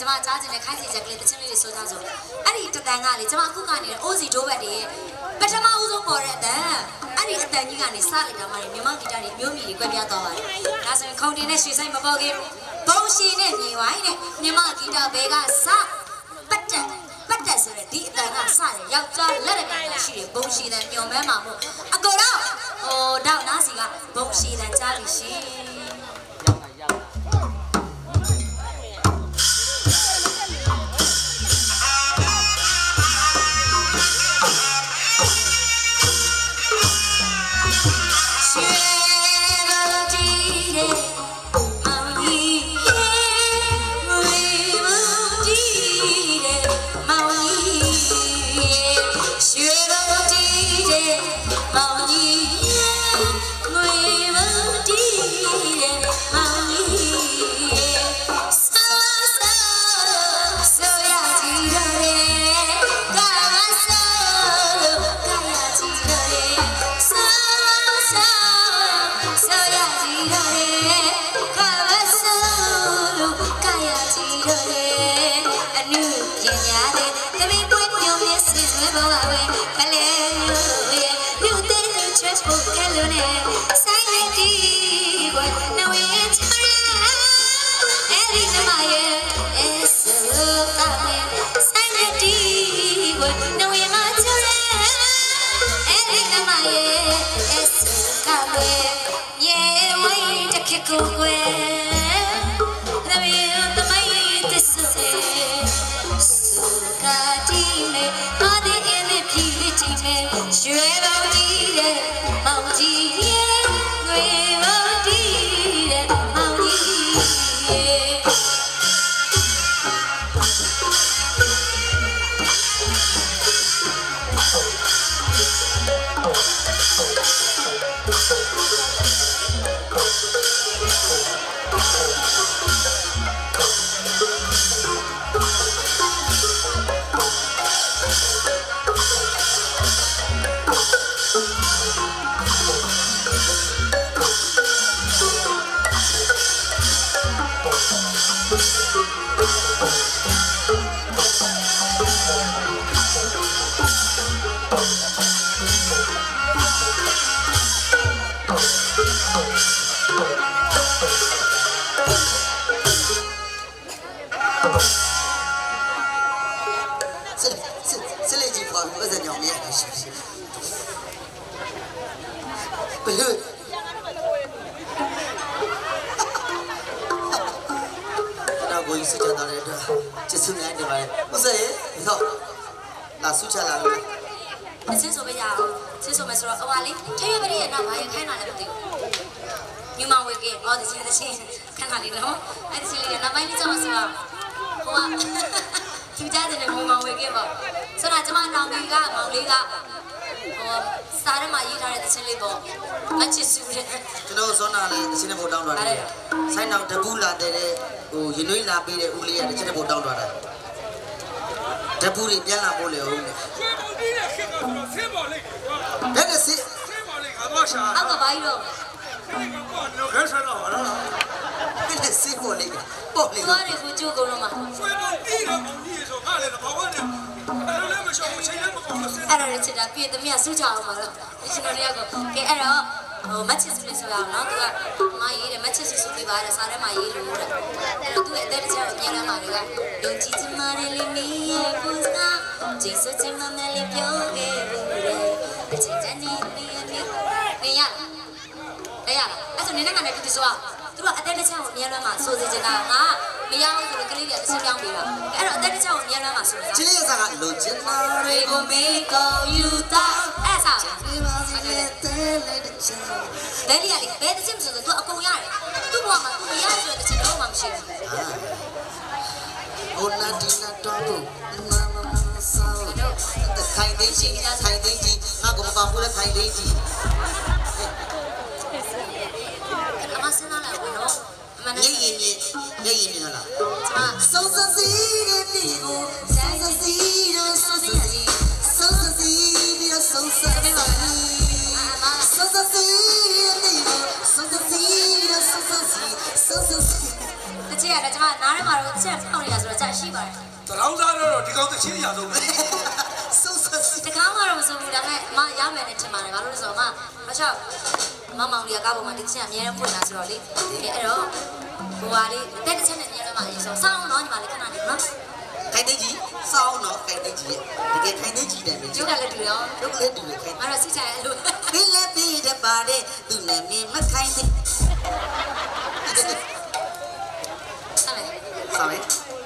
ကျွန်မကြားချင်တဲ့ခိုင်းစီချက်ကလေးတချင်းလေးတွေဆိုကြဆိုအဲ့ဒီတတန်ကလေကျွန်မအခုကနေအိုးစီဒိုးဘက်တွေရဲ့ပထမဦးဆုံးပေါ်တဲ့အတန်အဲ့ဒီအတန်ကြီးကနေစလိုက်တာမှမြန်မာဂီတတွေမျိုးမြည်တွေကွဲပြားသွားပါတယ်ဒါဆိုရင်ခုံတင်နဲ့ရွှေဆိုင်မပေါ်ခင်ဘုံရှိနဲ့မြေဝိုင်းနဲ့မြန်မာဂီတဘဲကစပတ်တက်ပတ်တက်ဆိုတဲ့ဒီအတန်ကစတယ်ယောက်ျားလက်ရကန်ရှိတယ်ဘုံရှိတဲ့ညုံမဲမှာမို့အကိုတော့ဟိုတော့နားစီကဘုံရှိတဲ့ကြားပြီရှင် ည် င်း ချင်းခဏလေးနော်အဲ့ဒီချင်းလေးကနောက်ပိုင်းလေးကြောင်းဆိုတော့ဟိုကသူကြတဲ့မြမဝေကဲပေါ့ဆိုတော့ကျမနောင်လေးကမောင်လေးကဟိုစားရမှာရေးထားတဲ့ချင်းလေးပေါ့မချစ်စုတဲ့ကျွန်တော်ဇွန်နာလေးအချင်းနဲ့ပို့တောင်းသွားတယ်ဆိုင်းတော့တကူလာတဲ့ဟိုရင်နှွေးလာပေးတဲ့ဦးလေးကတချင်းနဲ့ပို့တောင်းသွားတာတပူတွေပြန်လာပို့လေဦးလေဆွေးပေါ်ပြီးတဲ့ခေတ်ကဆိုတော့ဆင်းပေါ်လိုက်ကွာဘယ်နဲ့စစ်ဆင်းပေါ်လိုက်ငါတော့ရှာအောက်ကဘာကြီးတော့ကွာတော့ခဲဆန်းတော့ဟာလား ဘယ်နဲ့စစ်ပို့လေပို့လေသွားတယ်ကိုကြိုးကုန်တော့မှာဆွေးပေါ်ပြီးတော့ပုံကြီးဆိုငါလည်းဘာဝနဲ့အဲ့လိုလည်းမရှောင်ဘူးချိန်လည်းမကုန်လို့ဆင်းအဲ့ဒါလည်းချစ်တာပြည့်သမီးကစူးကြအောင်ပါတော့ဒီရှင်တို့တွေကကဲအဲ့တော့ဟိုမချစ်စုလေးဆိုရအောင်နော်သူကမရေးတယ်မချစ်စုစုပြပါတဲ့စားထဲမှာရေးလို့တဲ့အဲ့တော့သူ့ရဲ့အသက်တစ်ချက်ကိုမြင်လာမှတွေကယုံကြည်ချင်မှလည်းလေးနေရဲ့ပူစာဂျေဆုချင်မှလည်းပြောခဲ့ဘူးတဲ့အချင်းချန်နေနေနေနေရလားတဲ့ရလားအဲ့ဆိုနေနဲ့ငါနဲ့တူတူဆိုအောင် သူတို့အသက်တစ်ချက်ကိုမြင်လာမှစိုးစေချင်တာငါမရဘူးဆိုလို့ကလေးတွေကတစ်ချက်ပြောင်းပေးတာအဲ့တော့အသက်တစ်ချက်ကိုမြင်လာမှစိုးနေတာချင်းလေးစားကလိုချင်တာရေကိုမေးကိုယူတာအဲ့စားဒီမှာစီရဲ့တဲလေးတစ်ချင်ဘယ်လီရလေဘယ်တစ်ချက်မဆိုတော့ तू အကုန်ရတယ်သူ့ဘဝမှာ तू မရဆိုတဲ့တစ်ချက်တော့မှမရှိဘူးဟိုနာဒီနာတော့ဘူးနာမမဆောင်းခိုင်သိချင်းခိုင်သိချင်းငါကမပါဘူးလေခိုင်သိချ စဉ်းစားလိုက်ဘူးနော်အမှန်တကယ်ရင်ရင်ရင်ရင်လားကျမစုံစမ်းစီတဲ့ပြီကိုစုံစမ်းစီတော့စုံစမ်းစီစုံစမ်းစီပြီးတော့စုံစမ်းစီစုံစမ်းစီတဲ့ပြီကိုစုံစမ်းစီပြီးတော့စုံစမ်းစီစုံစမ်းစီတချင်ရတယ်ကျမနားထဲမှာတော့ချက်ဖောက်နေတာဆိုတော့ကြာရှိပါတယ်တရောင်းသားတော့ဒီကောင်တချင်းရဆုံးပဲစုံစမ်းစီတကောင်ကတော့မဆုံးဘူးဒါပေမဲ့အမရမယ်နဲ့ထင်ပါတယ်ဘာလို့လဲဆိုတော့အမမချောက် မမောင်လေးကကားပေါ်မှာဒီချက်အများနဲ့ဖွင့်လာဆိုတော့လေအဲ့တော့ဟိုဟာလေးတက်တစ်ချက်နဲ့အများနဲ့မှရေးဆိုစောင်းတော့ညီမလေးခဏနေနော်ခိုင်သိကြီးစောင်းတော့ခိုင်သိကြီးတကယ်ခိုင်သိကြီးတယ်မင်းကျုပ်ကလည်းတူတော့ရုပ်လေးတူခိုင်မတော့စစ်ချင်အဲ့လိုဘီလက်ဘီတပါတဲ့သူနဲ့မင်းမခိုင်သိဆက်မယ်ဆောင်းလေလူ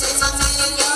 ကျေ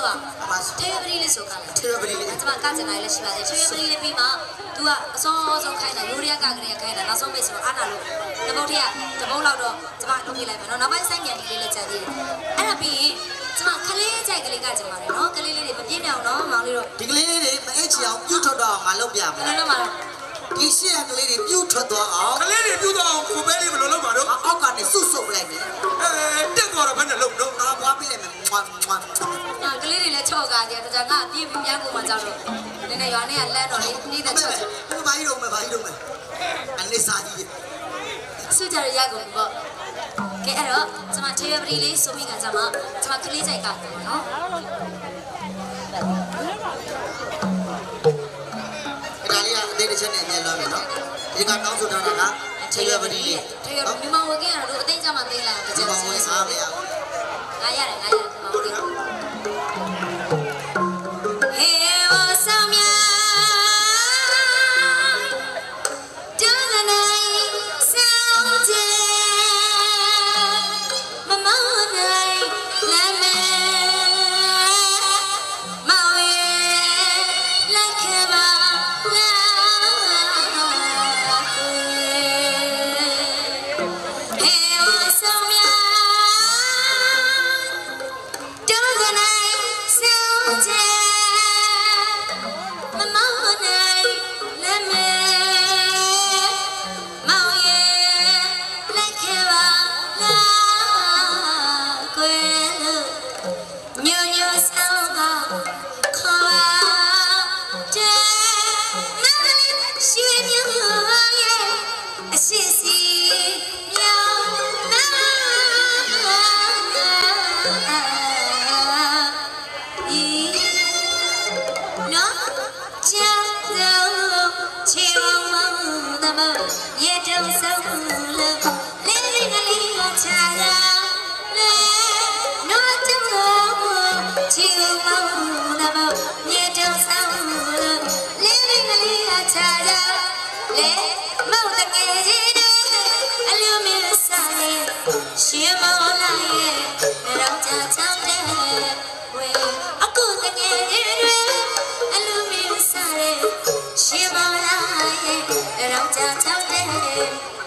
ဆိုအောင်အမစထေရပရီလေးဆိုကလည်းထေရပရီလေးကျွန်မကကျင်လာလေးရှိပါတယ်ထေရပရီလေးပြီးမှ तू ကအစောဆုံးခိုင်းတာရိုးရကကလေးခိုင်းတာနောက်ဆုံးမိတ်ဆိုတော့အားနာလို့တပုတ်ထက်တပုတ်လောက်တော့ကျွန်မလုပ်ပြလိုက်မယ်နော်နောက်ပိုင်းဆိုင်မြန်လေးလေးကြံသေးတယ်အဲ့ဒါပြီးရင်ကျွန်မခလေးကြိုက်ကလေးကကျင်ပါတယ်နော်ကလေးလေးတွေမပြင်းပြအောင်နော်မောင်လေးတို့ဒီကလေးလေးမအိတ်ချအောင်ပြုတ်ထွက်တော့ငါလုပ်ပြမယ်နော်နော်မောင် ဒီရှေ့ကကလေးတွေပြုတ်ထွက်သွားအောင်ကလေးတွေပြုတော့ကိုပဲလေးဘယ်လိုလုပ်မှာတော့အောက်ကနေစွတ်ဆုပ်လိုက်မယ်အဲတက်သွားတော့ဘယ်နဲ့လုပ်တော့ငါပွားပြလိုက်မယ်မွမ်မွမ်နော်ကလေးတွေလည်းချော့ကားတယ်တကြငါအပြည့်ပြန်ကုန်မှကြောက်လို့နည်းနည်းရွာနဲ့ကလမ်းတော့လေနေတဲ့ချော့ဘယ်ဘာကြီးတော့မဘာကြီးတော့မအနေစားကြီးစုကြရရကုန်ပြီပေါ့ကဲအဲ့တော့ကျွန်မထေရပရီလေးဆိုမိကကြမှာကျွန်မကလေးကြိုက်ကပေါ့နော် ဒီကတောင်းဆိုထားတာကခြေရွယ်ပတိလေးထေရပရီမဝကင်းရတော့အသိကြမှာသိလာတယ်ဒီကြကောင်ဝင်စားမရဘူးငါရတယ်ငါရတယ်မဟုတ်ဘူးဟေ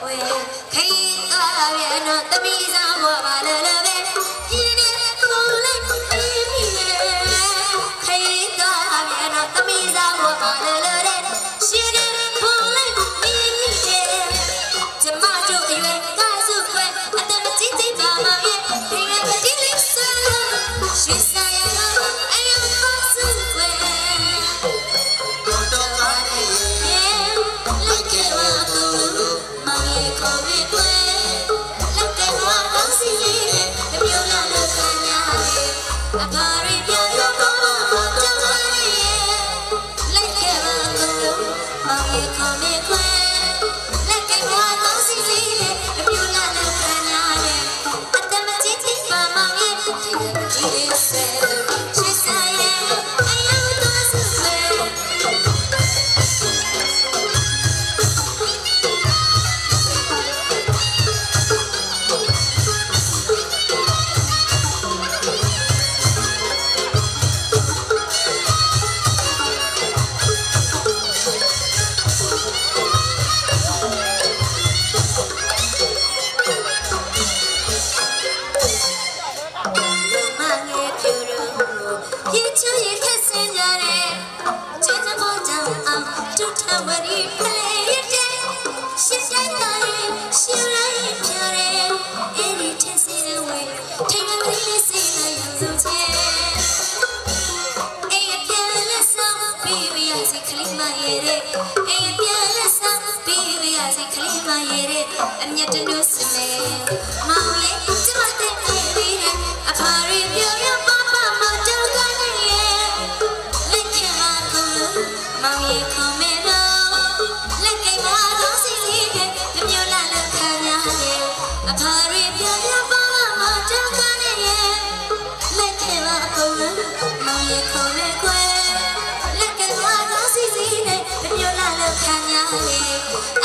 ဝေခိတာရဲ့နော်တမီစားဘောပါလလပဲ ရဲ့ ပြရစီခလေးမရဲ့တဲ့အမျက်တလို့စမဲမောင်လေးကျမတဲ့နေပြီးတဲ့အဖာရီပြောရပါပါမတောက်ကနေရဲ့လက်ခံလာကုန်လို့မောင်ရဲ့ခေါ်မဲတော့လက်ကင်မှာတော့စီစီတဲ့တမျိုးလာလက်ခံရရဲ့အဖာရီပြောရပါပါမတောက်ကနေရဲ့လက်ခံလာကုန်လို့မောင်ရဲ့ခေါ်မဲခွဲလက်ကင်မှာတော့စီစီတဲ့တမျိုးလာလက်ခံရရဲ့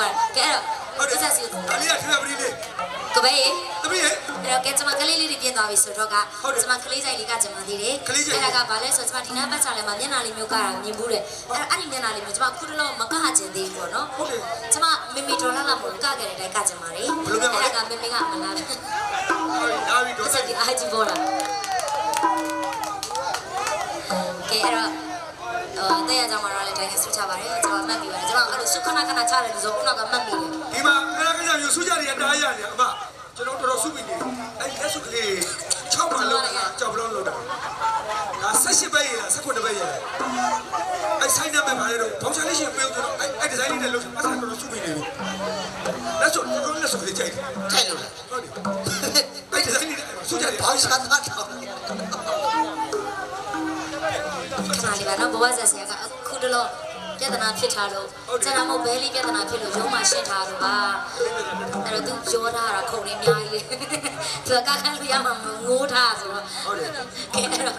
ပါကဲတော့ဟုတ်တယ်ဆက်စီဒါလေးကထထပတိလေးကပဲအဲ့သမီးရဲ့ တော့ကဲကျွန်မကလေးလေးတွေပြင်သွားပြီဆိုတော့ကဟုတ်တယ်ကျွန်မကလေးဆိုင်လေးကကျွန်မသေးတယ်ကလေးဆိုင်အဲ့ဒါကဘာလဲဆိုတော့ကျွန်မဒီနားပတ်ချာလဲမှာမျက်နှာလေးမျိုးကတာမြင်ဘူးတယ်အဲ့တော့အဲ့ဒီမျက်နှာလေးမျိုးကျွန်မခုတလုံးမကဟကျင်သေးဘူးပေါ့နော်ဟုတ်တယ်ကျွန်မမေမေဒေါ်လာလာမို့ကခဲ့တဲ့အတိုင်းကကျွန်မလေးဘယ်လိုလဲပါလဲအဲ့ဒါကမေမေကမလားနားပြီးတော့စက်ဒီအားကြီးပေါ်လာကဲအဲ့တော့အော်တဲ့ရကြမှာတော့လည်းတိုင်းနဲ့ဆူချပါတယ်ကျွန်တော်မှတ်ပြီးပါတယ်ကျွန်တော်အဲ့လိုစုခဏခဏချတယ်လို့ဆိုခုနောက်ကမှတ်မိတယ်ဒီမှာခဏခဏမျိုးစူးကြရတားရတယ်အမ ကျွန်တော်တော်တော်စုပြီးနေအဲ့လက်စုကလေး6မှာလောက်တာကြောက်ဘလုံးလောက်တာဒါ18ပဲရလား19ပဲရလားအဲ့ဆိုင်နံပါတ်ပါလေတော့ဘောင်ချလေးရှင်ပြုံးကျွန်တော်အဲ့အဲ့ဒီဇိုင်းလေးနဲ့လောက်အစားတော်တော်စုပြီးနေပြီလက်စုတော်တော်လက်စုကလေးကြိုက်တယ်ထိုက်လို့လားဟုတ်တယ်အဲ့ဒီဇိုင်းလေးစူးကြရဘောင်းစားသားတော့ခဏလေးပါနော်ဘဝဆက်ဆရာကအခုတလော ပြဿနာဖြစ်ထားလို့ကျွန်တော်မဘဲလေးပြဿနာဖြစ်လို့ရုံးမှရှင်းထားလို့ပါအဲ့တော့သူရောထားတာခုံနေအများကြီးလေသူကကခန်းလို့ရမှာငိုးထားဆိုတော့ဟုတ်တယ်ကဲအဲ့တော့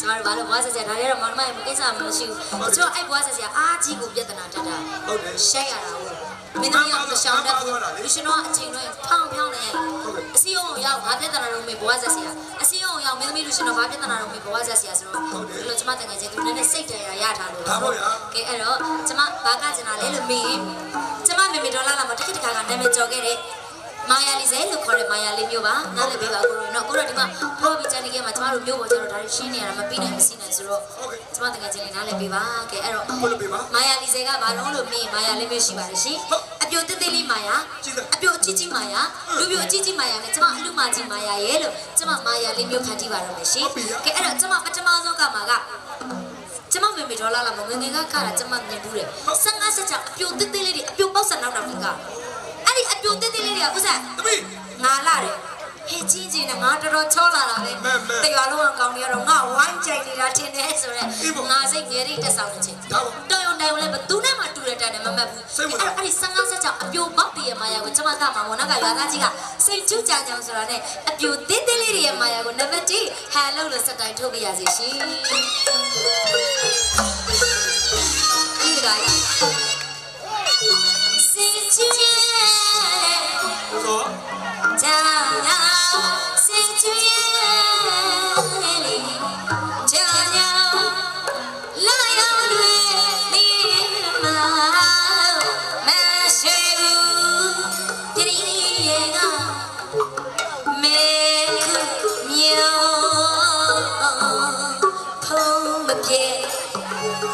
ကျမတို့ဘာလို့ဘွားဆက်ဆက်ဒါတွေကတော့မောင်နှမရဲ့ကိစ္စမရှိဘူးကျွန်တော်အဲ့ဘွားဆက်ဆက်အားကြီးကိုပြဿနာတက်တာဟုတ်တယ်ရှက်ရတာဟုတ်မင်းသမီးကမရှောင်တတ်ဘူးလူရှင်တော့အချိန်တော့ဖောင်းဖောင်းနေအစည်းအုံရောက်ငါပြဿနာတော့မေဘွားဆက်ဆက် အစည်းအုံရောက်မင်းသမီးလူရှင်တော့ဘာပြဿနာတော့မေဘွားဆက်ဆက်ဆိုတော့ဒီလိုကျမတကယ်ချင်းသူနည်းနည်းစိတ်တရားရထားလို့ကဲအဲ့တော့ကျမဘာကကျင်တာလဲလို့မေးကျမမေမေဒေါ်လာလာမတစ်ခါတစ်ခါကနာမည်ကြော်ခဲ့တဲ့မာယာလီဇဲလို့ခေါ်တဲ့မာယာလေးမျိုးပါနားလည်ပေးပါကိုရောနော်ကိုရောဒီမှာဖော်ပြီးချန်နေခဲ့မှာကျမတို့မျိုးပေါ်ကျတော့ဒါတွေရှင်းနေရတာမပြီးနိုင်မစီနိုင်ဆိုတော့ကျမတကယ်ချင်းလေးနားလည်ပေးပါကဲအဲ့တော့မာယာလီဇဲကဘာလို့လို့မင်းမာယာလေးမျိုးရှိပါတယ်ရှင်အ ပြိုတက်တက်လေးမာယာအပြိုအကြီးကြီးမာယာလူပြိုအကြီးကြီးမာယာနဲ့ကျမအလူမကြီးမာယာရဲ့လို့ကျမမာယာလေးမျိုးဖန်တီးပါတော့မယ်ရှင်ကဲအဲ့တော့ကျမပထမဆုံးကမှာကကျမမေမေဒေါ်လာလာမငငယ်ကခါတာကျမမြင်ဘူးတယ်15ဆက်ချအပြိုတက်တက်လေးတွေအပြိုပေါက်စံနောက်တော့ကအဲ့ဒီအပြိုတက်တက်လေးတွေကဥစားသမီးငါလာတယ် ဟဲ့ချင်းချင်းနဲ့ငါတော်တော်ချောလာတာလေမဲမဲတေရွာလုံးအောင်ကောင်းနေရတော့ငါဝိုင်းကြိုက်နေတာထင်တယ်ဆိုတော့အေးပေါ့ငါစိတ်ငယ်ရိတ်တက်ဆောင်နေချင်းဒါပေါ့တော်ရုံတိုင်ုံလည်းဘသူနဲ့မှတူတဲ့တိုင်နဲ့မမှတ်ဘူးစိတ်ဝင်အဲ့စားအဲ့ဒီ15ဆက်ချောင်းအပြိုပေါက်တည်းရဲ့မာယာကိုကျမကမှာဝန်နောက်ကရွာသားကြီးကစိတ်ကျူးကြကြောင်ဆိုတာနဲ့အပြိုတင်းတင်းလေးတွေရဲ့မာယာကိုနံပါတ်1ဟန်လို့လို့စက်တိုင်ထုတ်ပြရစီရှင်ဒီကကြီးစိတ်ကျူးရဲ့ပေါ့ကြာလာစိတ်ကျွေးလေကြာညာလာရောက်တွေနေမှာမရှိဘူးတရီရဲ့ကမေခုမြေဖုံးမ ပြေ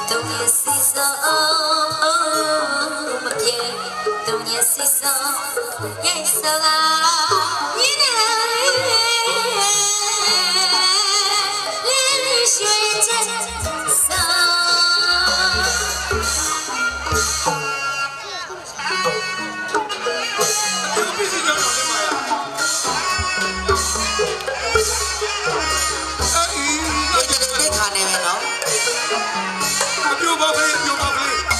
တုံးရစီ အပြိုပေါက်ကလေးအပြိုပေါက်ကလေး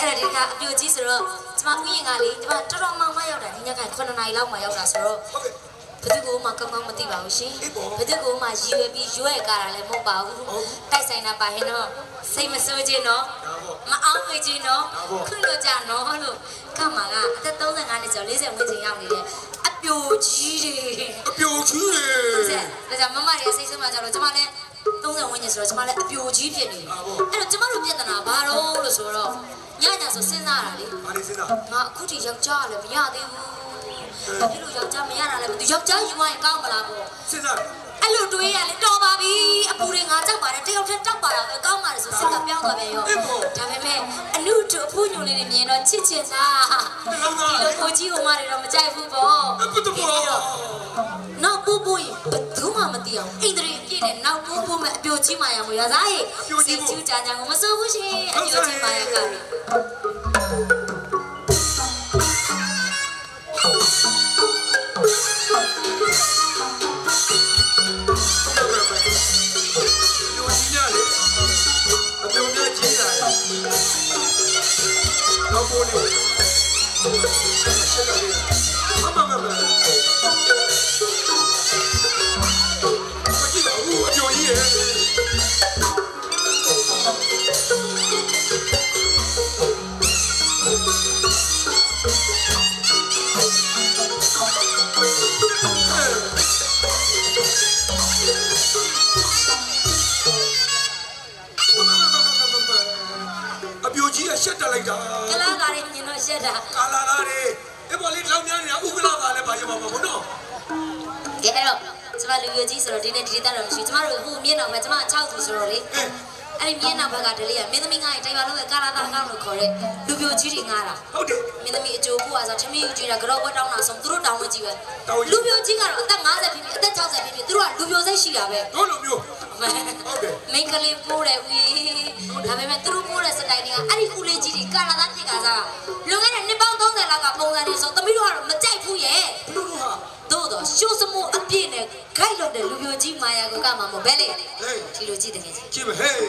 အဲ့ဒါဒီကအပြိုကြီးဆိုတော့ကျမဥယျာဉ်ကလေကျမတော်တော်မှမှရောက်တာဒီညက9နာရီလောက်မှရောက်တာဆိုတော့ဟုတ်ကဲ့ဘယ်သူကမှကောင်းကောင်းမသိပါဘူးရှင်အေးပေါ့ဘယ်သူကမှရည်ရွယ်ပြီးရွဲ့ကားတာလည်းမဟုတ်ပါဘူးဟုတ်တိုက်ဆိုင်တာပါဟင်တော့စိတ်မဆိုးခြင်းတော့ဒါပေါ့မအောင်ဝေခြင်းတော့ဒါပေါ့ခွလို့ကြနော်လို့ကမှကအသက်35နှစ်ကျော်40ဝန်းကျင်ရောက်နေတယ်အပြိုကြီးတွေအပြိုကြီးလေဆက်ဒါကြောင့်မမတွေစိတ်ဆိုးမှကြတော့ကျမလည်း30ဝန်းကျင်ဆိုတော့ကျမလည်းအပြိုကြီးဖြစ်နေတယ်ဒါပေါ့အဲ့တော့ကျမတို့ပြဿနာဘာတော့လို့ဆိုတော့ ညညဆိုစဉ်းစားတာလေဘာလို့စဉ်းစားငါအခုထိယောက်ျားလည်းမရသေးဘူးဘာဖြစ်လို့ယောက်ျားမရတာလဲမသိယောက်ျားယူရင်ကောင်းမလားပေါ့စဉ်းစားအဲ့လိုတွေးရလေတော်ပါပြီအပူတွေငါကြောက်ပါတယ်တယောက်တည်းတောက်ပါတာပဲကောင်းပါလေဆိုစိတ်ကပြောင်းသွားပြန်ရောဒါပေမဲ့အနုတို့အဖူးညုံလေးတွေမြင်တော့ချစ်ချစ်သားဘယ်လောက်သားဒီလိုကိုကြီးဟိုမတွေတော့မကြိုက်ဘူးပေါ့အပူတဘောနောက်ပူပူရင်ဘယ်သူမှမသိအောင်အိန္ဒြေ အပြည့်နဲ့နောက်ပူပူမဲ့အပြိုကြီးမာယာမွေရသားဟဲ့စီချူကြကြကိုမစိုးဘူးရှင်အပြိုကြီးမာယာက ဆိုတော့ဒီနေ့ဒီတက်တော့မရှိကျမတို့ဟိုမြင့်တော့ပဲကျမ6သူဆိုတော့လေဟဲ့အဲ့ဒီမြင့်နောက်ဘက်ကဒလေးကမင်းသမီးငါ့ရဲ့တိုင်ပါလို့ပဲကာလာတာကောင်းလို့ခေါ်တဲ့လူပြိုကြီးတွေငါတာဟုတ်တယ်မင်းသမီးအကျိုးဖို့อ่ะဆိုထမင်းယူကြည့်တာကြော့ဝတ်တောင်းတာဆိုသူတို့တောင်းလို့ကြည့်ပဲတောင်းကြည့်လူပြိုကြီးကတော့အသက်50ဖြစ်ဖြစ်အသက်60ဖြစ်ဖြစ်သူတို့ကလူပြိုစိတ်ရှိတာပဲတို့လိုမျိုးဟုတ်တယ်မိန်းကလေးပိုးတယ်ဦးဒါပေမဲ့သူတို့ပိုးတဲ့စတိုင်တွေကအဲ့ဒီဦးလေးကြီးတွေကာလာသားဖြစ်ကစားလွန်ခဲ့တဲ့နှစ်ပေါင်း30လောက်ကပုံစံတွေဆိုသမီးတို့ကတော့မကြိုက်ဘူးရဲ့ဘလူးဟာသို့တော့ရှိုးစမိုးအ ပြည့်နဲ့ဂိုက်လို့တဲ့လူပြိုကြီးမာယာကိုကမှမဘဲလေဟေးဒီလိုကြည့်တယ်ကြီးကြည့်မဟေးလူ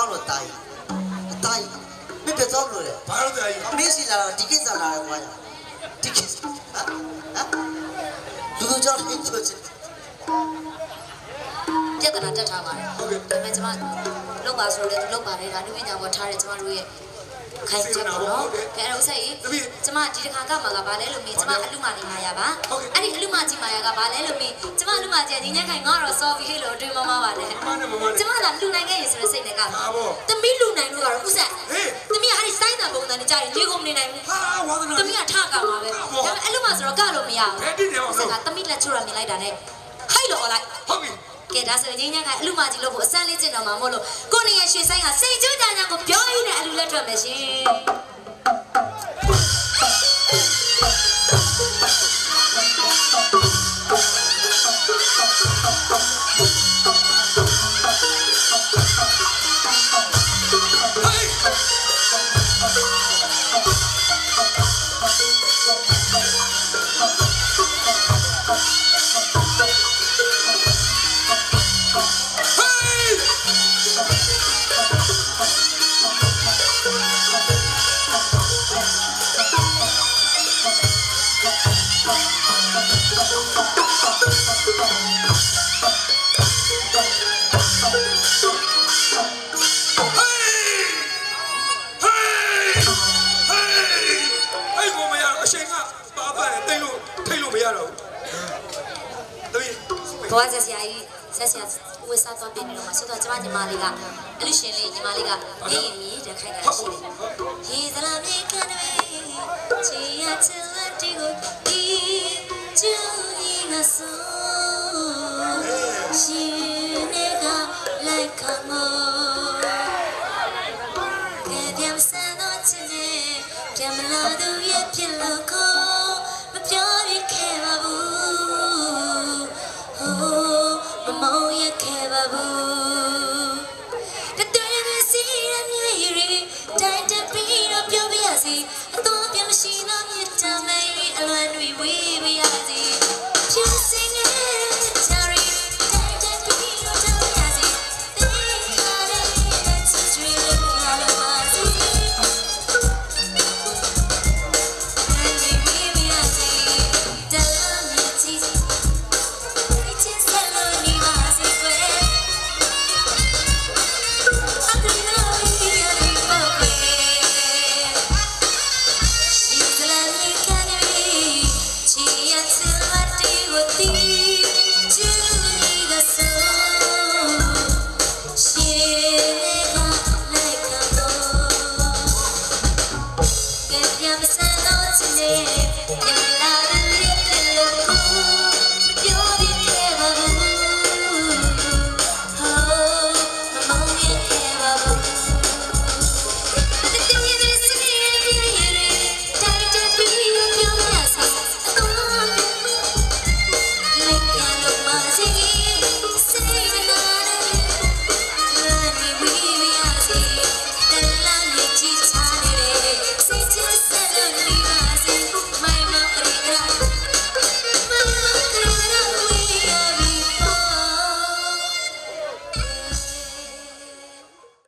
တားရပဲတော့လို့တားရတားရမပဲတော့လို့လေဘာလို့လဲအမေးစီလာတော့ဒီကိစ္စလာတယ်ကွာဒီကိစ္စဟမ်ဟမ်လူကြောင့်ဒီချိုချစ်ပြဿနာတက်ထားပါတယ်ဟုတ်ကဲ့ဒါပေမဲ့ကျမလောက်ပါဆိုတော့လည်းသူလောက်ပါတယ်ဒါနုပညာပေါ်ထားတဲ့ကျမတို့ရဲ့ ခိုင်ချက်ပေါ့နော်ကဲအဲ့တော့ဆက်ကြီးကျမဒီတစ်ခါကမှကဘာလဲလို့မေးကျမအလူမနေမာယာပါအဲ့ဒီအလူမကြီးမာယာကဘာလဲလို့မေးကျမအလူမကြီးညီညက်ခိုင်ငါတော့ sorry ဟေ့လို့အတွင်မမပါနဲ့မမနဲ့မမနဲ့ကျမလာလူနိုင်ခဲ့ရဆိုတဲ့စိတ်နဲ့ကဟာဘောသမီးလူနိုင်လို့ကတော့ဥစ္စာဟေးသမီးကအဲ့ဒီစိုင်းတံပုံစံနဲ့ကြာရင်နေကုန်မနေနိုင်ဘူးဟာဝါသနာသမီးကထကမှာပဲဒါပေမဲ့အဲ့လိုမှဆိုတော့ကလို့မရဘူးဘယ်တိတယ်အောင်စလို့ကသမီးလက်ချိုးရမြင်လိုက်တာနဲ့ဟိုက်လို့អော်လိုက်ဟုတ်ပြီ ကဲဒါဆိုရင်ငင်းကအလူမကြီးလို့ဖို့အစမ်းလေးကျင့်တော်မှာမို့လို့ကိုနေရရွှေဆိုင်ကစိတ်ကျူးကြညာကိုပြောရင်းနဲ့အလူလက်ထွက်မယ်ရှင် သွားပြင်နေတော့မှဆိုတော့ကျမညီမလေးကအလူရှင်လေးညီမလေးကအေးမြည်တဲ့ခိုင်တာရှိတယ်ရေသလားမြေကနေချီရချစ်လက်တီကိုဒီကျူရီကဆို ဘူးတတွေ့ရစီရမြေရီတိုင်းတပြီးတော့ပြောပြရစီအတော့ပြန်မရှိတော့မြတ်တမေးအလွန်တွေဝေးပြရစီဖြူစ